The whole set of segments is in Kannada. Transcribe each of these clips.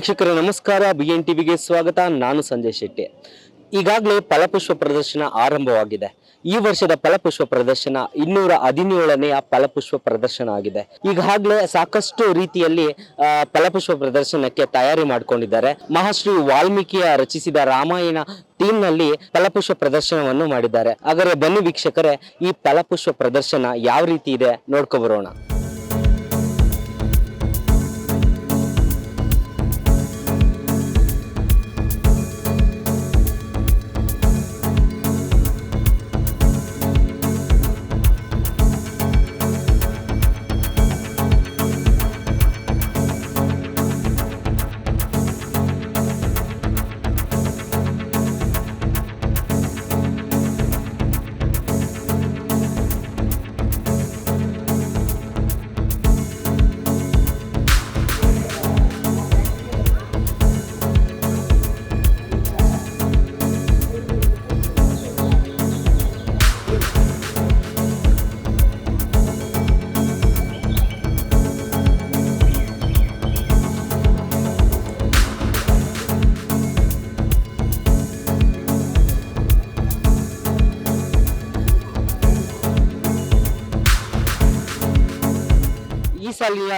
ವೀಕ್ಷಕರ, ನಮಸ್ಕಾರ. ಬಿ ಎನ್ ಟಿವಿಗೆ ಸ್ವಾಗತ. ನಾನು ಸಂಜಯ್ ಶೆಟ್ಟಿ. ಈಗಾಗಲೇ ಫಲಪುಷ್ಪ ಪ್ರದರ್ಶನ ಆರಂಭವಾಗಿದೆ. ಈ ವರ್ಷದ ಫಲಪುಷ್ಪ ಪ್ರದರ್ಶನ ಇನ್ನೂರ ಹದಿನೇಳನೆಯ ಫಲಪುಷ್ಪ ಪ್ರದರ್ಶನ ಆಗಿದೆ. ಈಗಾಗಲೇ ಸಾಕಷ್ಟು ರೀತಿಯಲ್ಲಿ ಫಲಪುಷ್ಪ ಪ್ರದರ್ಶನಕ್ಕೆ ತಯಾರಿ ಮಾಡಿಕೊಂಡಿದ್ದಾರೆ. ಮಹಾಶ್ರೀ ವಾಲ್ಮೀಕಿಯ ರಚಿಸಿದ ರಾಮಾಯಣ ಟೀಮ್ನಲ್ಲಿ ಫಲಪುಷ್ಪ ಪ್ರದರ್ಶನವನ್ನು ಮಾಡಿದ್ದಾರೆ. ಹಾಗಾದರೆ ಬನ್ನಿ ವೀಕ್ಷಕರೇ, ಈ ಫಲಪುಷ್ಪ ಪ್ರದರ್ಶನ ಯಾವ ರೀತಿ ಇದೆ ನೋಡ್ಕೊ ಬರೋಣ. ಸಾಲಿನ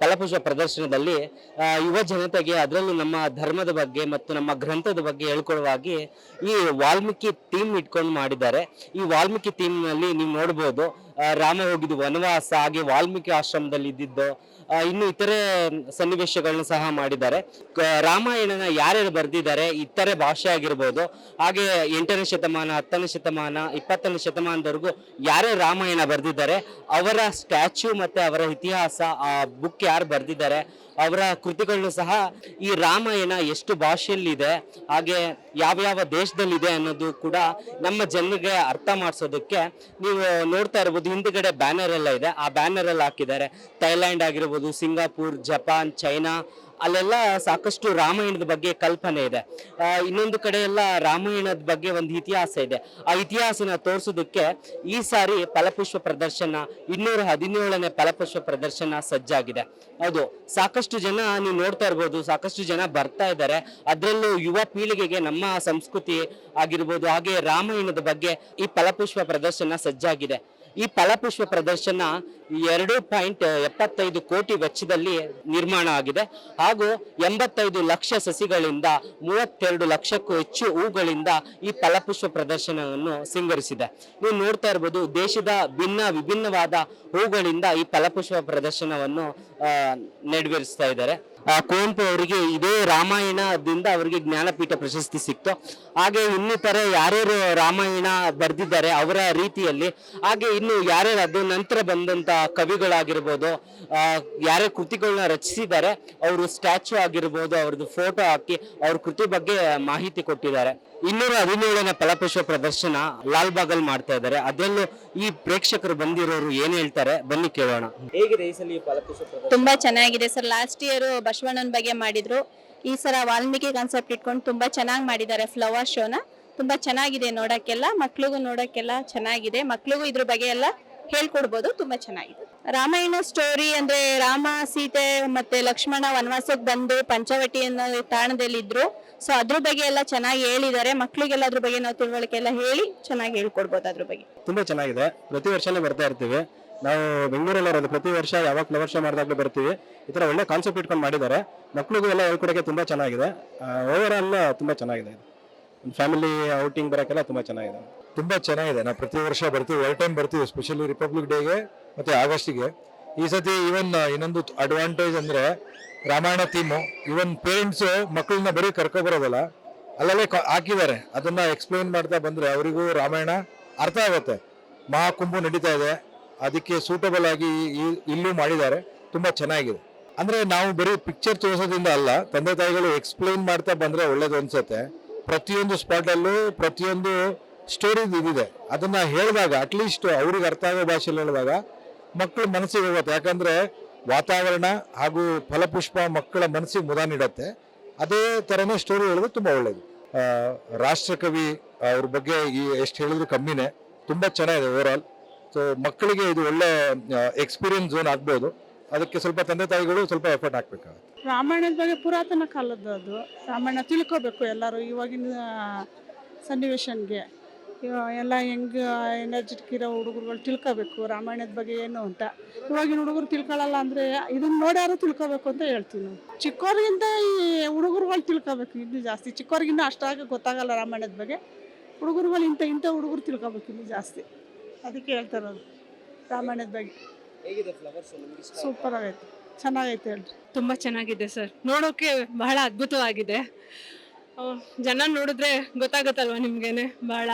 ಫಲಪುಷ್ಪ ಪ್ರದರ್ಶನದಲ್ಲಿ ಯುವ ಜನತೆಗೆ ಅದರಲ್ಲೂ ನಮ್ಮ ಧರ್ಮದ ಬಗ್ಗೆ ಮತ್ತು ನಮ್ಮ ಗ್ರಂಥದ ಬಗ್ಗೆ ಹೇಳ್ಕೊಳ್ಳುವಾಗಿ ಈ ವಾಲ್ಮೀಕಿ ಥೀಮ್ ಇಟ್ಕೊಂಡು ಮಾಡಿದ್ದಾರೆ. ಈ ವಾಲ್ಮೀಕಿ ಥೀಮ್ನಲ್ಲಿ ನೀವು ನೋಡ್ಬೋದು ರಾಮ ಹೋಗಿದ್ದು, ವನವಾಸ, ಹಾಗೆ ವಾಲ್ಮೀಕಿ ಆಶ್ರಮದಲ್ಲಿ ಇದ್ದಿದ್ದು ಇನ್ನು ಇತರೆ ಸನ್ನಿವೇಶಗಳನ್ನ ಸಹ ಮಾಡಿದ್ದಾರೆ. ರಾಮಾಯಣನ ಯಾರ್ಯಾರು ಬರೆದಿದ್ದಾರೆ, ಇತರೆ ಭಾಷೆ ಆಗಿರ್ಬೋದು, ಹಾಗೆ ಎಂಟನೇ ಶತಮಾನ, ಹತ್ತನೇ ಶತಮಾನ, ಇಪ್ಪತ್ತನೇ ಶತಮಾನದವರೆಗೂ ಯಾರ್ಯಾರು ರಾಮಾಯಣ ಬರೆದಿದ್ದಾರೆ, ಅವರ ಸ್ಟ್ಯಾಚ್ಯೂ ಮತ್ತೆ ಅವರ ಇತಿಹಾಸ, ಆ ಬುಕ್ ಯಾರು ಬರೆದಿದ್ದಾರೆ, ಅವರ ಕೃತಿಗಳನ್ನು ಸಹ ಈ ರಾಮಾಯಣ ಎಷ್ಟು ಭಾಷೆಯಲ್ಲಿದೆ, ಹಾಗೆ ಯಾವ ಯಾವ ದೇಶದಲ್ಲಿದೆ ಅನ್ನೋದು ಕೂಡ ನಮ್ಮ ಜನರಿಗೆ ಅರ್ಥ ಮಾಡಿಸೋದಕ್ಕೆ ನೀವು ನೋಡ್ತಾ ಇರ್ಬೋದು. ಹಿಂದ್ಗಡೆ ಬ್ಯಾನರ್ ಎಲ್ಲ ಇದೆ. ಆ ಬ್ಯಾನರ್ ಎಲ್ಲ ಹಾಕಿದ್ದಾರೆ. ಥೈಲ್ಯಾಂಡ್ ಆಗಿರ್ಬೋದು, ಸಿಂಗಾಪುರ್, ಜಪಾನ್, ಚೈನಾ, ಅಲ್ಲೆಲ್ಲ ಸಾಕಷ್ಟು ರಾಮಾಯಣದ ಬಗ್ಗೆ ಕಲ್ಪನೆ ಇದೆ. ಇನ್ನೊಂದು ಕಡೆ ಎಲ್ಲ ರಾಮಾಯಣದ ಬಗ್ಗೆ ಒಂದು ಇತಿಹಾಸ ಇದೆ. ಆ ಇತಿಹಾಸನ ತೋರಿಸೋದಕ್ಕೆ ಈ ಸಾರಿ ಫಲಪುಷ್ಪ ಪ್ರದರ್ಶನ, ಇನ್ನೂರ ಹದಿನೇಳನೇ ಫಲಪುಷ್ಪ ಪ್ರದರ್ಶನ ಸಜ್ಜಾಗಿದೆ. ಹೌದು ಸಾಕಷ್ಟು ಜನ ನೀವು ನೋಡ್ತಾ ಇರ್ಬೋದು, ಸಾಕಷ್ಟು ಜನ ಬರ್ತಾ ಇದ್ದಾರೆ. ಅದರಲ್ಲೂ ಯುವ ಪೀಳಿಗೆಗೆ ನಮ್ಮ ಸಂಸ್ಕೃತಿ ಆಗಿರ್ಬೋದು, ಹಾಗೆ ರಾಮಾಯಣದ ಬಗ್ಗೆ ಈ ಫಲಪುಷ್ಪ ಪ್ರದರ್ಶನ ಸಜ್ಜಾಗಿದೆ. ಈ ಫಲಪುಷ್ಪ ಪ್ರದರ್ಶನ ಎರಡು ಪಾಯಿಂಟ್ ಎಪ್ಪತ್ತೈದು ಕೋಟಿ ವೆಚ್ಚದಲ್ಲಿ ನಿರ್ಮಾಣ ಆಗಿದೆ. ಹಾಗೂ ಎಂಬತ್ತೈದು ಲಕ್ಷ ಸಸಿಗಳಿಂದ ಮೂವತ್ತೆರಡು ಲಕ್ಷಕ್ಕೂ ಹೆಚ್ಚು ಹೂಗಳಿಂದ ಈ ಫಲಪುಷ್ಪ ಪ್ರದರ್ಶನವನ್ನು ಸಿಂಗರಿಸಿದೆ. ನೀವು ನೋಡ್ತಾ ಇರ್ಬೋದು, ದೇಶದ ಭಿನ್ನ ವಿಭಿನ್ನವಾದ ಹೂಗಳಿಂದ ಈ ಫಲಪುಷ್ಪ ಪ್ರದರ್ಶನವನ್ನು ನೆರವೇರಿಸ್ತಾ ಇದ್ದಾರೆ. ಕುವೆಂಪು ಅವರಿಗೆ ಇದೇ ರಾಮಾಯಣದಿಂದ ಅವರಿಗೆ ಜ್ಞಾನಪೀಠ ಪ್ರಶಸ್ತಿ ಸಿಕ್ತು. ಹಾಗೆ ಇನ್ನಿತರ ಯಾರ್ಯಾರು ರಾಮಾಯಣ ಬರೆದಿದ್ದಾರೆ ಅವರ ರೀತಿಯಲ್ಲಿ ಹಾಗೆ ಇನ್ನು ಯಾರ್ಯಾರು ಅದು ನಂತರ ಬಂದಂತ ಕವಿಗಳಾಗಿರ್ಬೋದು ಆ, ಯಾರ್ಯಾರು ಕೃತಿಗಳನ್ನ ರಚಿಸಿದ್ದಾರೆ ಅವರು ಸ್ಟ್ಯಾಚು ಆಗಿರ್ಬೋದು ಅವ್ರದ್ದು ಫೋಟೋ ಹಾಕಿ ಅವ್ರ ಕೃತಿ ಬಗ್ಗೆ ಮಾಹಿತಿ ಕೊಟ್ಟಿದ್ದಾರೆ. ಇನ್ನೂರ ಹದಿನೇಳನೇ ಫಲಪುಷ್ಪ ಪ್ರದರ್ಶನ ಲಾಲ್ ಬಾಗಲ್ ಮಾಡ್ತಾ ಇದ್ದಾರೆ. ಅದರಲ್ಲೂ ಈ ಪ್ರೇಕ್ಷಕರು ಬಂದಿರೋರು ಏನ್ ಹೇಳ್ತಾರೆ? ಬನ್ನಿ ಕೇಳೋಣ. ಹೇಗಿದೆ ಈ ಸಲ ಈ ಫಲಪುಷ್ಪ ಪ್ರದರ್ಶನ? ತುಂಬಾ ಚೆನ್ನಾಗಿದೆ ಸರ್. ಲಾಸ್ಟ್ ಇಯರ್ ಬಸವಣ್ಣನ ಬಗ್ಗೆ ಮಾಡಿದ್ರು. ಈ ಸಲ ವಾಲ್ಮೀಕಿ ಕಾನ್ಸೆಪ್ಟ್ ಇಟ್ಕೊಂಡು ತುಂಬಾ ಚೆನ್ನಾಗಿ ಮಾಡಿದ್ದಾರೆ ಫ್ಲವರ್ ಶೋನ ತುಂಬಾ ಚೆನ್ನಾಗಿದೆ ನೋಡಕ್ಕೆಲ್ಲ, ಮಕ್ಳಿಗೂ ನೋಡಕ್ಕೆಲ್ಲ ಚೆನ್ನಾಗಿದೆ. ಮಕ್ಳಿಗೂ ಇದ್ರ ಬಗ್ಗೆ ಎಲ್ಲ ಹೇಳ್ಕೊಡ್ಬೋದು, ತುಂಬಾ ಚೆನ್ನಾಗಿದೆ. ರಾಮಾಯಣ ಸ್ಟೋರಿ ಅಂದ್ರೆ ರಾಮ, ಸೀತೆ ಮತ್ತೆ ಲಕ್ಷ್ಮಣ ವನವಾಸಕ್ಕೆ ಬಂದು ಪಂಚವಟಿ ಅನ್ನೋ ತಾಣದಲ್ಲಿ ಇದ್ರು ಸೊ ಅದ್ರ ಬಗ್ಗೆ ಎಲ್ಲ ಚೆನ್ನಾಗಿ ಹೇಳಿದ್ದಾರೆ. ಮಕ್ಳಿಗೆಲ್ಲ ಅದ್ರ ಬಗ್ಗೆ ನಾವು ತಿಳುವಳಿಕೆ ಎಲ್ಲ ಹೇಳಿ ಚೆನ್ನಾಗಿ ಹೇಳ್ಕೊಡ್ಬೋದು ಅದ್ರ ಬಗ್ಗೆ. ತುಂಬಾ ಚೆನ್ನಾಗಿದೆ. ಪ್ರತಿ ವರ್ಷನೇ ಬರ್ತಾ ಇರ್ತೀವಿ. ನಾವು ಬೆಂಗಳೂರಲ್ಲಿ ಇರೋದು ಪ್ರತಿ ವರ್ಷ ಯಾವಾಗ ಫ್ಲವರ್ ಶೋ ಮಾಡಿದಾಗಲೂ ಬರ್ತೀವಿ. ಈ ಥರ ಒಳ್ಳೆ ಕಾನ್ಸೆಪ್ಟ್ ಇಟ್ಕೊಂಡು ಮಾಡಿದ್ದಾರೆ. ಮಕ್ಳಿಗೂ ಎಲ್ಲ ಹೇಳ್ಕೊಡೋಕ್ಕೆ ತುಂಬ ಚೆನ್ನಾಗಿದೆ. ಓವರ್ ಆಲ್ ತುಂಬಾ ಚೆನ್ನಾಗಿದೆ ಫ್ಯಾಮಿಲಿ ಔಟಿಂಗ್ ಬರೋಕ್ಕೆಲ್ಲ ತುಂಬ ಚೆನ್ನಾಗಿದೆ. ತುಂಬ ಚೆನ್ನಾಗಿದೆ. ನಾವು ಪ್ರತಿ ವರ್ಷ ಬರ್ತೀವಿ. ಎರಡು ಟೈಮ್ ಬರ್ತೀವಿ. ಸ್ಪೆಷಲಿ ರಿಪಬ್ಲಿಕ್ ಡೇಗೆ ಮತ್ತು ಆಗಸ್ಟಿಗೆ ಈ ಸತಿ ಈವನ್ ಇನ್ನೊಂದು ಅಡ್ವಾಂಟೇಜ್ ಅಂದರೆ ರಾಮಾಯಣ ಥೀಮು ಈವನ್ ಪೇರೆಂಟ್ಸು ಮಕ್ಕಳನ್ನ ಬರೀ ಕರ್ಕೊ ಬರೋದಲ್ಲ, ಅಲ್ಲಲ್ಲೇ ಹಾಕಿದ್ದಾರೆ. ಅದನ್ನು ಎಕ್ಸ್ಪ್ಲೈನ್ ಮಾಡ್ತಾ ಬಂದರೆ ಅವರಿಗೂ ರಾಮಾಯಣ ಅರ್ಥ ಆಗುತ್ತೆ. ಮಹಾಕುಂಭ ನಡೀತಾ ಇದೆ. ಅದಕ್ಕೆ ಸೂಟಬಲ್ ಆಗಿ ಇಲ್ಲೂ ಮಾಡಿದ್ದಾರೆ. ತುಂಬಾ ಚೆನ್ನಾಗಿದೆ. ಅಂದ್ರೆ ನಾವು ಬರೀ ಪಿಕ್ಚರ್ ತೋರಿಸೋದ್ರಿಂದ ಅಲ್ಲ, ತಂದೆ ತಾಯಿಗಳು ಎಕ್ಸ್ಪ್ಲೈನ್ ಮಾಡ್ತಾ ಬಂದ್ರೆ ಒಳ್ಳೇದು ಅನ್ಸುತ್ತೆ. ಪ್ರತಿಯೊಂದು ಸ್ಪಾಟ್ ಅಲ್ಲೂ ಪ್ರತಿಯೊಂದು ಸ್ಟೋರಿ ಇದಿದೆ. ಅದನ್ನ ಹೇಳಿದಾಗ ಅಟ್ಲೀಸ್ಟ್ ಅವ್ರಿಗೆ ಅರ್ಥ ಆಗೋ ಭಾಷೆಯಲ್ಲಿ ಹೇಳಿದಾಗ ಮಕ್ಕಳ ಮನಸ್ಸಿಗೆ ಹೋಗುತ್ತೆ. ಯಾಕಂದ್ರೆ ವಾತಾವರಣ ಹಾಗೂ ಫಲಪುಷ್ಪ ಮಕ್ಕಳ ಮನಸ್ಸಿಗೆ ಮುದ ನೀಡುತ್ತೆ. ಅದೇ ಥರನೇ ಸ್ಟೋರಿ ಹೇಳೋದು ತುಂಬಾ ಒಳ್ಳೆಯದು ರಾಷ್ಟ್ರಕವಿ ಅವ್ರ ಬಗ್ಗೆ ಈ ಎಷ್ಟು ಹೇಳಿದ್ರು ಕಮ್ಮಿನೇ. ತುಂಬಾ ಚೆನ್ನಾಗಿದೆ ಓವರ್ ಆಲ್ ಸೊ ಮಕ್ಕಳಿಗೆ ಇದು ಒಳ್ಳೆ ಎಕ್ಸ್ಪೀರಿಯನ್ಸ್ ಝೋನ್ ಆಗ್ಬೋದು. ಅದಕ್ಕೆ ಸ್ವಲ್ಪ ತಂದೆ ತಾಯಿಗಳು ಸ್ವಲ್ಪ ಎಫರ್ಟ್ ಹಾಕ್ಬೇಕಾಗುತ್ತೆ. ರಾಮಾಯಣದ ಬಗ್ಗೆ ಪುರಾತನ ಕಾಲದ್ದು ಅದು. ರಾಮಾಯಣ ತಿಳ್ಕೊಬೇಕು ಎಲ್ಲರೂ ಇವಾಗಿನ ಸನ್ನಿವೇಶನ್ಗೆ. ಎಲ್ಲ ಹೆಂಗೆ ಎನರ್ಜೆಟಿಕ್ ಇರೋ ಹುಡುಗರುಗಳು ತಿಳ್ಕೋಬೇಕು ರಾಮಾಯಣದ ಬಗ್ಗೆ ಏನು ಅಂತ. ಇವಾಗಿನ ಹುಡುಗರು ತಿಳ್ಕೊಳ್ಳಲ್ಲ ಅಂದರೆ ಇದನ್ನ ನೋಡ್ಯಾರು ತಿಳ್ಕೊಬೇಕು ಅಂತ ಹೇಳ್ತೀನಿ ಚಿಕ್ಕವ್ರಿಗಿಂತ ಈ ಹುಡುಗರುಗಳು ತಿಳ್ಕೊಬೇಕು ಇನ್ನೂ ಜಾಸ್ತಿ. ಚಿಕ್ಕವ್ರಿಗಿನ್ನೂ ಅಷ್ಟಾಗಿ ಗೊತ್ತಾಗಲ್ಲ ರಾಮಾಯಣದ ಬಗ್ಗೆ. ಹುಡುಗರುಗಳು ಇಂಥ ಇಂಥ ಹುಡುಗರು ತಿಳ್ಕೊಬೇಕು ಇನ್ನೂ ಜಾಸ್ತಿ. ಅದಕ್ಕೆ ಹೇಳ್ತಾರದು ರಾಮಾಯಣದ ಬಗ್ಗೆ. ಸೂಪರ್ ಆಗೈತೆ. ಚೆನ್ನಾಗೈತೆ ಹೇಳ್ರಿ. ತುಂಬ ಚೆನ್ನಾಗಿದೆ ಸರ್. ನೋಡೋಕೆ ಬಹಳ ಅದ್ಭುತವಾಗಿದೆ. ಜನ ನೋಡಿದ್ರೆ ಗೊತ್ತಾಗುತ್ತಲ್ವ ನಿಮ್ಗೇನೆ? ಬಹಳ.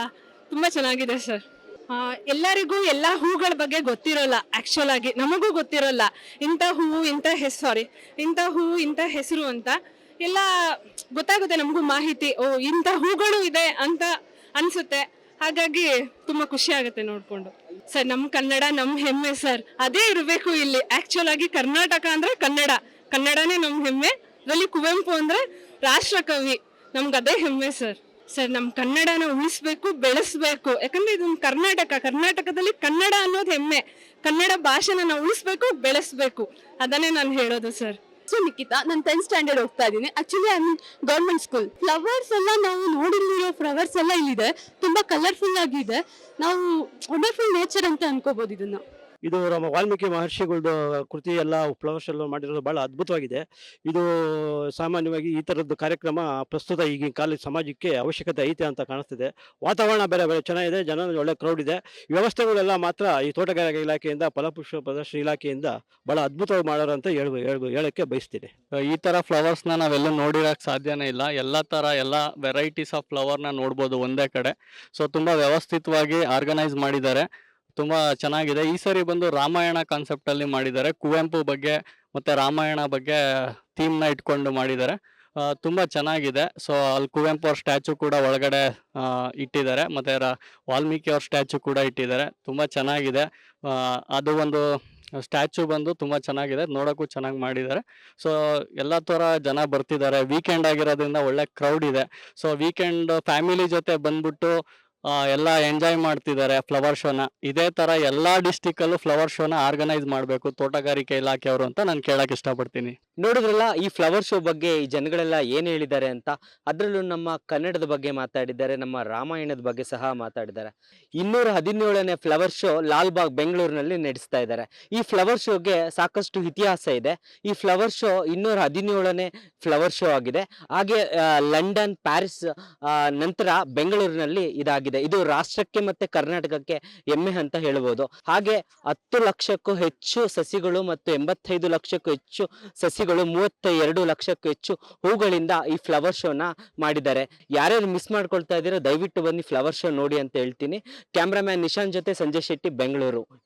ತುಂಬ ಚೆನ್ನಾಗಿದೆ ಸರ್. ಆ, ಎಲ್ಲರಿಗೂ ಎಲ್ಲ ಹೂಗಳ ಬಗ್ಗೆ ಗೊತ್ತಿರೋಲ್ಲ. ಆಕ್ಚುಲ್ ಆಗಿ ನಮಗೂ ಗೊತ್ತಿರೋಲ್ಲ. ಇಂಥ ಹೂವು ಇಂಥ ಹೆಸ್ ಸಾರಿ ಇಂಥ ಹೂವು ಇಂಥ ಹೆಸರು ಅಂತ ಎಲ್ಲ ಗೊತ್ತಾಗುತ್ತೆ ನಮಗೂ ಮಾಹಿತಿ. ಓ ಇಂಥ ಹೂಗಳು ಇದೆ ಅಂತ ಅನ್ಸುತ್ತೆ. ಹಾಗಾಗಿ ತುಂಬಾ ಖುಷಿ ಆಗುತ್ತೆ ನೋಡ್ಕೊಂಡು. ಸರ್ ನಮ್ಮ ಕನ್ನಡ ನಮ್ಮ ಹೆಮ್ಮೆ ಸರ್. ಅದೇ ಇರಬೇಕು ಇಲ್ಲಿ. ಆಕ್ಚುಲ್ ಆಗಿ ಕರ್ನಾಟಕ ಅಂದ್ರೆ ಕನ್ನಡ. ಕನ್ನಡನೇ ನಮ್ಮ ಹೆಮ್ಮೆ. ಅದರಲ್ಲಿ ಕುವೆಂಪು ಅಂದ್ರೆ ರಾಷ್ಟ್ರಕವಿ ನಮ್ಗೆ ಅದೇ ಹೆಮ್ಮೆ ಸರ್. ಸರ್ ನಮ್ಮ ಕನ್ನಡನ ಉಳಿಸ್ಬೇಕು, ಬೆಳೆಸ್ಬೇಕು. ಯಾಕಂದ್ರೆ ಇದು ಕರ್ನಾಟಕ. ಕರ್ನಾಟಕದಲ್ಲಿ ಕನ್ನಡ ಅನ್ನೋದು ಹೆಮ್ಮೆ. ಕನ್ನಡ ಭಾಷೆನ ನಾವು ಉಳಿಸ್ಬೇಕು, ಬೆಳೆಸ್ಬೇಕು. ಅದನ್ನೇ ನಾನು ಹೇಳೋದು ಸರ್. ಸೊ ನಿಖಿತಾ ನಾನು ಟೆಂತ್ ಸ್ಟ್ಯಾಂಡರ್ಡ್ ಹೋಗ್ತಾ ಇದ್ದೀನಿ. Actually I mean government school flowers ಎಲ್ಲ ನಾವು ನೋಡಿರೋ ಫ್ಲವರ್ಸ್ ಎಲ್ಲ ಇಲ್ಲಿದೆ. ತುಂಬಾ ಕಲರ್ಫುಲ್ ಆಗಿದೆ. ನಾವು ವಂಡರ್ಫುಲ್ ನೇಚರ್ ಅಂತ ಅನ್ಕೋಬಹುದು ಇದನ್ನ. ಇದು ನಮ್ಮ ವಾಲ್ಮೀಕಿ ಮಹರ್ಷಿಗಳದ್ದು ಕೃತಿ ಎಲ್ಲ ಫ್ಲವರ್ಸ್ ಎಲ್ಲ ಮಾಡಿರೋದು ಭಾಳ ಅದ್ಭುತವಾಗಿದೆ. ಇದು ಸಾಮಾನ್ಯವಾಗಿ ಈ ಥರದ್ದು ಕಾರ್ಯಕ್ರಮ ಪ್ರಸ್ತುತ ಈಗಿನ ಕಾಲದ ಸಮಾಜಕ್ಕೆ ಅವಶ್ಯಕತೆ ಐತೆ ಅಂತ ಕಾಣಿಸ್ತಿದೆ. ವಾತಾವರಣ ಬೇರೆ ಬೇರೆ ಚೆನ್ನಾಗಿದೆ ಜನ ಒಳ್ಳೆ ಕ್ರೌಡ್ ಇದೆ. ವ್ಯವಸ್ಥೆಗಳೆಲ್ಲ ಮಾತ್ರ ಈ ತೋಟಗಾರಿಕೆ ಇಲಾಖೆಯಿಂದ, ಫಲಪುಷ್ಪ ಪ್ರದರ್ಶನ ಇಲಾಖೆಯಿಂದ ಭಾಳ ಅದ್ಭುತವಾಗಿ ಮಾಡೋರು ಅಂತ ಹೇಳ್ಬೋದು ಹೇಳಕ್ಕೆ ಬಯಸ್ತೀನಿ. ಈ ಥರ ಫ್ಲವರ್ಸ್ನ ನಾವೆಲ್ಲ ನೋಡಿರೋಕ್ಕೆ ಸಾಧ್ಯನೇ ಇಲ್ಲ. ಎಲ್ಲ ಥರ ಎಲ್ಲ ವೆರೈಟೀಸ್ ಆಫ್ ಫ್ಲವರ್ನ ನೋಡ್ಬೋದು ಒಂದೇ ಕಡೆ. ಸೊ ತುಂಬ ವ್ಯವಸ್ಥಿತವಾಗಿ ಆರ್ಗನೈಸ್ ಮಾಡಿದ್ದಾರೆ. ತುಂಬಾ ಚೆನ್ನಾಗಿದೆ. ಈ ಸರಿ ಬಂದು ರಾಮಾಯಣ ಕಾನ್ಸೆಪ್ಟ್ ಅಲ್ಲಿ ಮಾಡಿದ್ದಾರೆ. ಕುವೆಂಪು ಬಗ್ಗೆ ಮತ್ತೆ ರಾಮಾಯಣ ಬಗ್ಗೆ ಥೀಮ್ನ ಇಟ್ಕೊಂಡು ಮಾಡಿದ್ದಾರೆ. ತುಂಬಾ ಚೆನ್ನಾಗಿದೆ. ಸೊ ಅಲ್ಲಿ ಕುವೆಂಪು ಅವ್ರ ಸ್ಟ್ಯಾಚು ಕೂಡ ಒಳಗಡೆ ಇಟ್ಟಿದ್ದಾರೆ. ಮತ್ತೆ ವಾಲ್ಮೀಕಿ ಅವ್ರ ಸ್ಟ್ಯಾಚು ಕೂಡ ಇಟ್ಟಿದ್ದಾರೆ. ತುಂಬಾ ಚೆನ್ನಾಗಿದೆ. ಅದು ಒಂದು ಸ್ಟ್ಯಾಚು ಬಂದು ತುಂಬಾ ಚೆನ್ನಾಗಿದೆ. ನೋಡೋಕ್ಕೂ ಚೆನ್ನಾಗಿ ಮಾಡಿದ್ದಾರೆ. ಸೊ ಎಲ್ಲ ಥರ ಜನ ಬರ್ತಿದ್ದಾರೆ. ವೀಕೆಂಡ್ ಆಗಿರೋದ್ರಿಂದ ಒಳ್ಳೆ ಕ್ರೌಡ್ ಇದೆ. ಸೊ ವೀಕೆಂಡ್ ಫ್ಯಾಮಿಲಿ ಜೊತೆ ಬಂದ್ಬಿಟ್ಟು ಎಲ್ಲ ಎಂಜಾಯ್ ಮಾಡ್ತಿದ್ದಾರೆ ಫ್ಲವರ್ ಶೋನ ಇದೇ ತರ ಎಲ್ಲಾ ಡಿಸ್ಟಿಕ್ ಅಲ್ಲೂ ಫ್ಲವರ್ ಶೋನ ಆರ್ಗನೈಸ್ ಮಾಡಬೇಕು, ತೋಟಗಾರಿಕೆ ಇಲಾಖೆಯವರು ಅಂತ ನಾನು ಕೇಳಕ್ ಇಷ್ಟಪಡ್ತೀನಿ. ನೋಡಿದ್ರಲ್ಲ, ಈ ಫ್ಲವರ್ ಶೋ ಬಗ್ಗೆ ಈ ಜನಗಳೆಲ್ಲ ಏನು ಹೇಳಿದ್ದಾರೆ ಅಂತ? ಅದರಲ್ಲೂ ನಮ್ಮ ಕನ್ನಡದ ಬಗ್ಗೆ ಮಾತಾಡಿದ್ದಾರೆ, ನಮ್ಮ ರಾಮಾಯಣದ ಬಗ್ಗೆ ಸಹ ಮಾತಾಡಿದ್ದಾರೆ. ಇನ್ನೂರ ಹದಿನೇಳನೇ ಫ್ಲವರ್ ಶೋ ಲಾಲ್ಬಾಗ್, ಬೆಂಗಳೂರಿನಲ್ಲಿ ನಡೆಸ್ತಾ ಇದ್ದಾರೆ. ಈ ಫ್ಲವರ್ ಶೋಗೆ ಸಾಕಷ್ಟು ಇತಿಹಾಸ ಇದೆ. ಈ ಫ್ಲವರ್ ಶೋ ಇನ್ನೂರ ಹದಿನೇಳನೇ ಫ್ಲವರ್ ಶೋ ಆಗಿದೆ. ಹಾಗೆ ಲಂಡನ್, ಪ್ಯಾರಿಸ್ ನಂತರ ಬೆಂಗಳೂರಿನಲ್ಲಿ ಇದಾಗಿದೆ. ಇದು ರಾಷ್ಟ್ರಕ್ಕೆ ಮತ್ತೆ ಕರ್ನಾಟಕಕ್ಕೆ ಹೆಮ್ಮೆ ಅಂತ ಹೇಳ್ಬೋದು. ಹಾಗೆ ಹತ್ತು ಲಕ್ಷಕ್ಕೂ ಹೆಚ್ಚು ಸಸಿಗಳು ಮತ್ತು ಎಂಬತ್ತೈದು ಲಕ್ಷಕ್ಕೂ ಹೆಚ್ಚು ಸಸಿಗಳು ಮೂವತ್ತ ಎರಡು ಲಕ್ಷಕ್ಕೂ ಹೆಚ್ಚು ಹೂಗಳಿಂದ ಈ ಫ್ಲವರ್ ಶೋನ ಮಾಡಿದ್ದಾರೆ. ಯಾರ್ಯಾರು ಮಿಸ್ ಮಾಡ್ಕೊಳ್ತಾ ಇದ್ದೀರೋ ದಯವಿಟ್ಟು ಬನ್ನಿ ಫ್ಲವರ್ ಶೋ ನೋಡಿ ಅಂತ ಹೇಳ್ತೀನಿ. ಕ್ಯಾಮ್ರಾಮ್ಯಾನ್ ನಿಶಾಂತ್ ಜೊತೆ ಸಂಜಯ್ ಶೆಟ್ಟಿ, ಬೆಂಗಳೂರು.